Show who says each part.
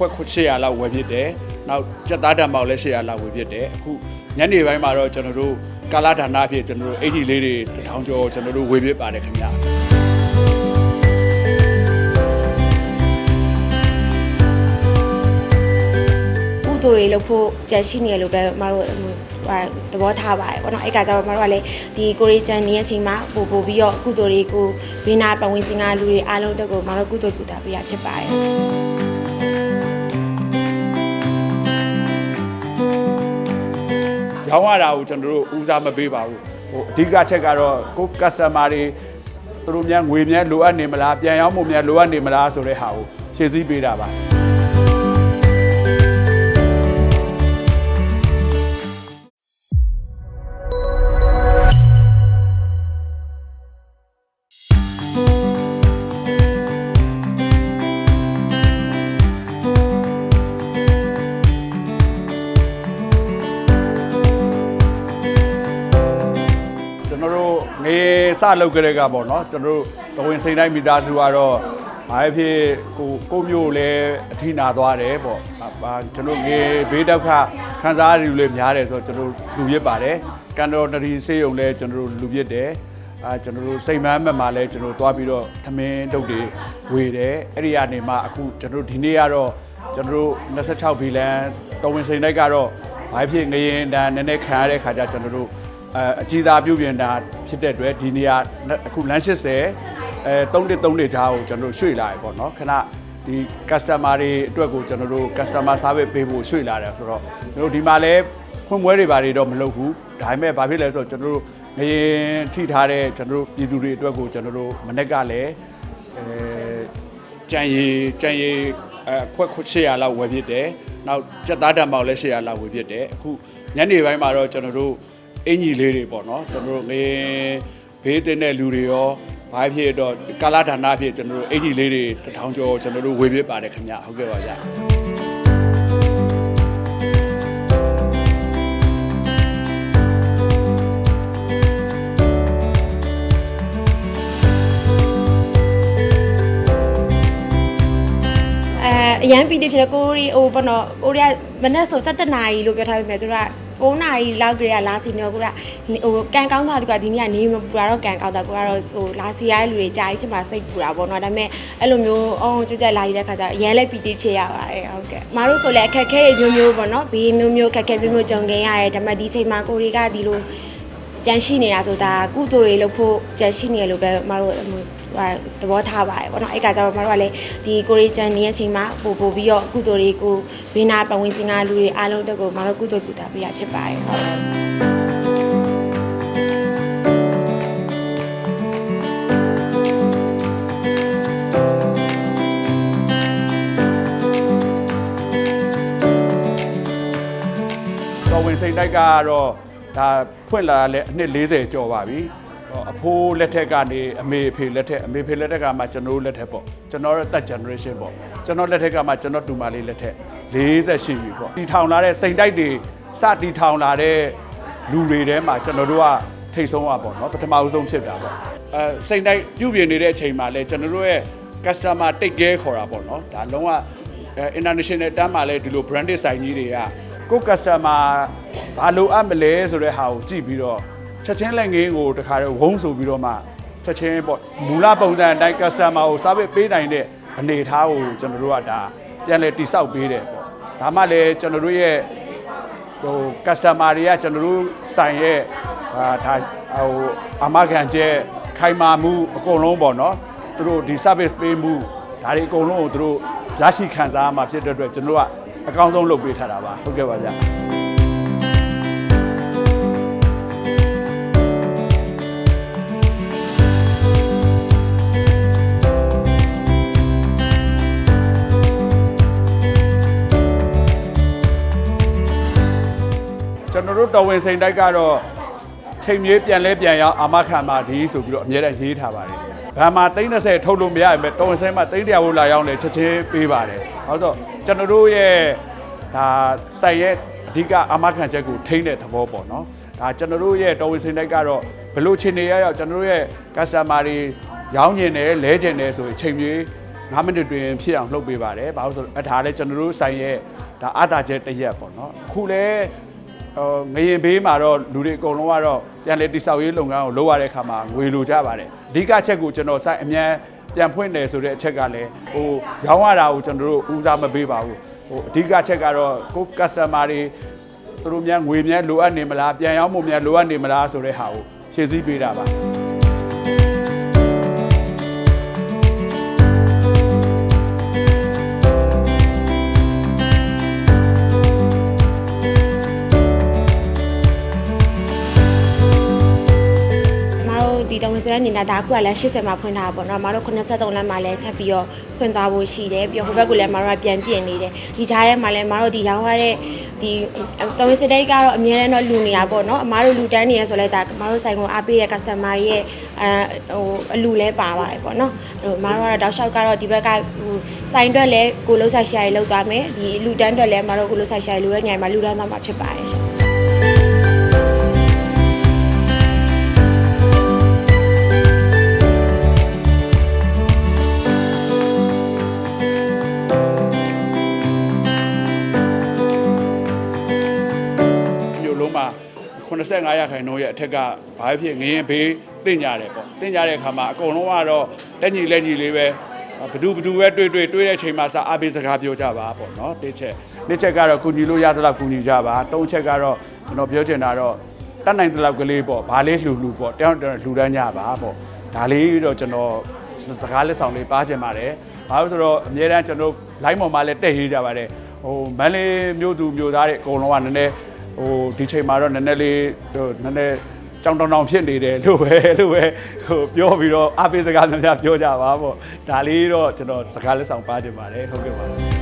Speaker 1: ခွက်800လောက်ဝယ်ဖြစ်တယ်နောက်ကြက်သားတံပေါက်လည်း800လောက်ဝယ်ဖြစ်တယ်အခုညနေပိုင်းမှာတော့ကျွန်တော်တို့ကာလာဌာနအဖြစ်ကျွန်တော်တို့အင်ဂျီလေးတွေတစ်ထောင်ကျော်ကျွန်တော်တို့ဝယ်ဖြစ်ပါတယ်ခင်ဗျာ
Speaker 2: ကုသိုလ်တွေလုပ်ဖို့ကြံရှိနေရလို့ပဲမတို့ဟိုသဘောထားပါတယ်ပေါ့နော်အဲ့ကကြောင့်မတို့ကလည်းဒီကိုရီဂျန်နေတဲ့အချိန်မှာပို့ပို့ပြီးတော့ကုသိုလ်တွေကိုဘေးနာပတ်ဝန်းကျင်ကလူတွေအားလုံးတက်ကိုမတို့ကုသိုလ်ကုတာပေးရဖြစ်ပါတယ်
Speaker 1: ရောင်းရတာကိုကျွန်တော်တို့ဦးစားမပေးပါဘူးဟိုအဓိကချက်ကတော့ကို customer တွေသူတို့များငွေများလိုအပ်နေမလားပြန်ရောင်းဖို့များလိုအပ်နေမလားဆိုတဲ့ဟာကိုဖြည့်ဆည်းပေးတာပါ စလုပ်ကြတဲ့ကပေါ့နော်ကျွန်တော်တို့တဝင်စိန်တိုင်းမိသားစုကတော့ဘာဖြစ်ကိုကိုမျိုးလည်းအထိနာသွားတယ်ပေါ့ဟာကျွန်တော်ငေဘေးတောက်ခခန်းစားရည်လည်းများတယ်ဆိုတော့ကျွန်တော်လူရစ်ပါတယ်ကန်တော်တရီစေးုံလည်းကျွန်တော်လူရစ်တယ်အာကျွန်တော်တို့စိတ်မမ်းမက်မှာလည်းကျွန်တော်သွားပြီးတော့သမင်းတုတ်တွေဝေတယ်အဲ့ဒီကနေမှအခုကျွန်တော်ဒီနေ့ကတော့ကျွန်တော်တို့26ဘီလန်တော်ဝင်စိန်တိုင်းကတော့ဘာဖြစ်ငရင်တန်းနည်းနည်းခံရတဲ့ခါကျကျွန်တော်တို့ အဲအကြီးသားပြုပြင်တာဖြစ်တဲ့အတွက်ဒီနေရာအခုလမ်း80အဲ313လေးကြားကိုကျွန်တော်တို့ရွှေ့လာရပေါ့နော်ခဏဒီ customer တွေအတွက်ကိုကျွန်တော်တို့ customer service ပေးဖို့ရွှေ့လာတယ်ဆိုတော့ကျွန်တော်တို့ဒီမှာလဲဖွင့်ပွဲတွေဘာတွေတော့မလုပ်ဘူးဒါပေမဲ့ဘာဖြစ်လဲဆိုတော့ကျွန်တော်တို့ငရင်ထိထားတဲ့ကျွန်တော်တို့ပြည်သူတွေအတွက်ကိုကျွန်တော်တို့မနေ့ကလည်းအဲကြံရီကြံရီအဲခွက်ခွက်800လောက်ဝယ်ဖြစ်တယ်နောက်ကြက်သားတံပေါက်လည်း800လောက်ဝယ်ဖြစ်တယ်အခုညနေပိုင်းမှာတော့ကျွန်တော်တို့ အင်ကြီးလေးတွေပေါ့နော်ကျွန်တော်တို့ငရင်ဘေးတင်တဲ့လူတွေရောဘာဖြစ်တော့ကာလာဌာနအဖြစ်ကျွန်တော်တို့အင်ကြီးလေးတွေတစ်ထောင်ကျော်ကျွန်တော်တို့ဝေပြပါတယ်ခင်ဗျဟုတ်ကဲ့ပါဗျာ
Speaker 2: အဲအရန်ပီတိဖြစ်တဲ့ကိုရီဟိုဘောနော်ကိုရီးယားမနေ့ဆို17နာရီလို့ပြောထားပေမဲ့သူက 9နာရီလောက်ကလေးကလာစီနေတော့ကိုကဟိုကန်ကောင်းတာတကဒီနေ့ကနေမပူတာတော့ကန်ကောင်းတာကိုကတော့ဟိုလာစီရတဲ့လူတွေကြာကြီးဖြစ်မှာစိတ်ပူတာပေါ့နော်ဒါပေမဲ့အဲ့လိုမျိုးအောင်ကြွကြက်လာရတဲ့ခါကျအရန်လည်းပီတိဖြစ်ရပါတယ်ဟုတ်ကဲ့မတို့ဆိုလည်းအခက်ခဲတွေမျိုးမျိုးပေါ့နော်ဘေးမျိုးမျိုးအခက်ခဲမျိုးမျိုးကြုံခဲ့ရတယ်ဒါပေမဲ့ဒီချိန်မှာကိုရီကဒီလို ကြန့်ရှိနေတာဆိုတာကုသိုလ်တွေလုပ်ဖို့ကြန့်ရှိနေရလို့ပဲမတို့ဟိုသဘောထားပါတယ်ပေါ့နော်အဲ့ကကြောင့်မတို့ကလည်းဒီကိုရီဂျန်နေတဲ့အချိန်မှာပို့ပို့ပြီးတော့ကုသိုလ်တွေကိုဘေးနာပတ်ဝန်းကျင်ကလူတွေအားလုံးတက်ကိုမတို့ကုသိုလ်ကုတာပေးရဖြစ်ပါတယ်ဟုတ်
Speaker 1: တော်ဝင်စိန်တိုက်ကတော့ ဒါဖွင့်လာလဲအနှစ်40ကျော်ပါပြီဟောအဖိုးလက်ထက်ကနေအမေအဖေလက်ထက်အမေဖေလက်ထက်ကမှကျွန်တော်တို့လက်ထက်ပေါ့ကျွန်တော်တို့တက် generation ပေါ့ကျွန်တော်လက်ထက်ကမှကျွန်တော်တူမလေးလက်ထက်40ရှိပြီပေါ့တီထောင်လာတဲ့စိန်တိုက်တွေစတီထောင်လာတဲ့လူတွေထဲမှာကျွန်တော်တို့ကထိတ်ဆုံးอ่ะပေါ့နော်ပထမဦးဆုံးဖြစ်တာပေါ့အဲစိန်တိုက်ပြုပြင်နေတဲ့အချိန်မှာလဲကျွန်တော်တို့ရဲ့ customer take care ခေါ်တာပေါ့နော်ဒါလုံးဝအဲ international တန်းမှာလည်းဒီလို branded ဆိုင်ကြီးတွေက ကို customer ဘာလိုအပ်မလဲဆိုတဲ့ဟာကိုကြည့်ပြီးတော့ချက်ချင်းလက်ငင်းကိုတခါတော့ဝုန်းဆိုပြီးတော့မှချက်ချင်းပေါ့မူလပုံစံအတိုင်း customer ကို service ပေးနိုင်တဲ့အနေအထားကိုကျွန်တော်တို့ကဒါပြန်လဲတိစောက်ပေးတယ်ပေါ့ဒါမှလည်းကျွန်တော်တို့ရဲ့ဟို customer တွေကကျွန်တော်တို့ဆိုင်ရဲ့ဟာဒါဟိုအမခံချက်ခိုင်မာမှုအကုန်လုံးပေါ့နော်သူတို့ဒီ service ပေးမှုဒါတွေအကုန်လုံးကိုသူတို့ရရှိခံစားရမှာဖြစ်တဲ့အတွက်ကျွန်တော်တို့က အကောင်းဆုံးလုပ်ပေးထားတာပါဟုတ်ကဲ့ပါဗျာကျွန်တော်တို့တော်ဝင်စိန်တိုက်ကတော့ချိန်မြေးပြန်လဲပြန်ရောက်အာမခံပါဒီဆိုပြီးတော့အများနဲ့ရေးထားပါတယ်။ဘာမှ30ထုတ်လို့မရရင်ပဲတော်ဝင်စိန်မှာ30ရာဖို့လာရောက်လဲချက်ချင်းပေးပါတယ်။ဟောဆို ကျွန်တော်တို့ရဲ့ဒါစိုက်ရဲ့အဓိကအာမခံချက်ကိုထိန်းတဲ့သဘောပေါ့နော်။ဒါကျွန်တော်တို့ရဲ့တော်ဝင်စိန်တိုက်ကတော့ဘလို့ချိန်နေရရောက်ကျွန်တော်တို့ရဲ့ customer တွေရောင်းကျင်တယ်လဲကျင်တယ်ဆိုရင်ချိန်မြေး9မိနစ်တွင်ဖြစ်အောင်လှုပ်ပေးပါတယ်ဘာလို့ဆိုတော့အဲဒါလည်းကျွန်တော်တို့ဆိုင်ရဲ့ဒါအတာချက်တစ်ရက်ပေါ့နော်အခုလည်းဟိုငရင်ဘေးမှာတော့လူတွေအကုန်လုံးကတော့ပြန်လေတိဆောက်ရေးလုပ်ငန်းကိုလုပ်ရတဲ့အခါမှာငွေလိုကြပါတယ်အဓိကချက်ကိုကျွန်တော်စိုက်အမြန် ပြန်ဖွင့်တယ်ဆိုတဲ့အချက်ကလည်းဟိုရောင်းရတာကိုကျွန်တော်တို့ဦးစားမပေးပါဘူးဟိုအဓိကချက်ကတော့ကို customer တွေသူတို့များငွေများလိုအပ်နေမလားပြန်ရောင်းမှုများလိုအပ်နေမလားဆိုတဲ့ဟာကိုဖြည့်ဆည်းပေးတာပါ
Speaker 2: တို့ဒီတောင်ဝင်စတဲ့နေတာဒါအခုကလည်း80မှာဖွင့်ထားတာပေါ့နော်မတို့83လမ်းမှာလည်းထပ်ပြီးတော့ဖွင့်သွားဖို့ရှိတယ်ပြီးတော့ဟိုဘက်ကလည်းမတို့ကပြန်ပြင်နေတယ်ဒီကြားထဲမှာလည်းမတို့ဒီရောင်းရတဲ့ဒီတောင်ဝင်စတဲ့ကတော့အများနဲ့တော့လူနေတာပေါ့နော်အမားတို့လူတန်းနေရဆိုလဲဒါမတို့ဆိုင်ကအားပေးတဲ့ customer တွေရဲ့အဲဟိုအလူလဲပါပါတယ်ပေါ့နော်ဟိုမတို့ကတော့တောက်လျှောက်ကတော့ဒီဘက်ကဟိုဆိုင်အတွက်လည်းကိုလုံးဆိုင်ရှာရီလောက်သွားမယ်ဒီလူတန်းအတွက်လည်းမတို့ကိုလုံးဆိုင်ရှာရီလိုရဲ့ညမှာလူတန်းသွားမှာဖြစ်ပါတယ်ရှင်
Speaker 1: 85ရာခိုင်နှုန်းရဲ့အထက်ကဘာဖြစ်ငရင်ဘေးတင်ကြတယ်ပေါ့တင်ကြတဲ့အခါမှာအကုန်လုံးကတော့လက်ညီလက်ညီလေးပဲဘသူဘသူပဲတွေ့တွေ့တွေ့တဲ့အချိန်မှာစအားပေးစကားပြောကြပါပေါ့နော်တစ်ချက်တစ်ချက်ကတော့ကုညီလို့ရသလောက်ကုညီကြပါသုံးချက်ကတော့ကျွန်တော်ပြောချင်တာတော့တတ်နိုင်သလောက်ကလေးပေါ့ဘာလေးလှူလှူပေါ့တယောက်တယောက်လှူဒန်းကြပါပေါ့ဒါလေးတော့ကျွန်တော်စကားလက်ဆောင်လေးပါချင်ပါတယ်ဘာလို့ဆိုတော့အများတန်းကျွန်တော် line ပေါ်မှာလည်းတက်ရေးကြပါတယ်ဟိုမန်းလေးမြို့သူမြို့သားတွေအကုန်လုံးကနည်းနည်း ဟိုဒီချိန်မှာတော့နည်းနည်းလေးဟိုနည်းနည်းကြောင်တောင်တောင်ဖြစ်နေတယ်လို့ပဲလို့ပဲဟိုပြောပြီးတော့အားပေးစကားများများပြောကြပါပေါ့ဒါလေးတော့ကျွန်တော်စကားလက်ဆောင်ပါချင်ပါတယ်ဟုတ်ကဲ့ပါ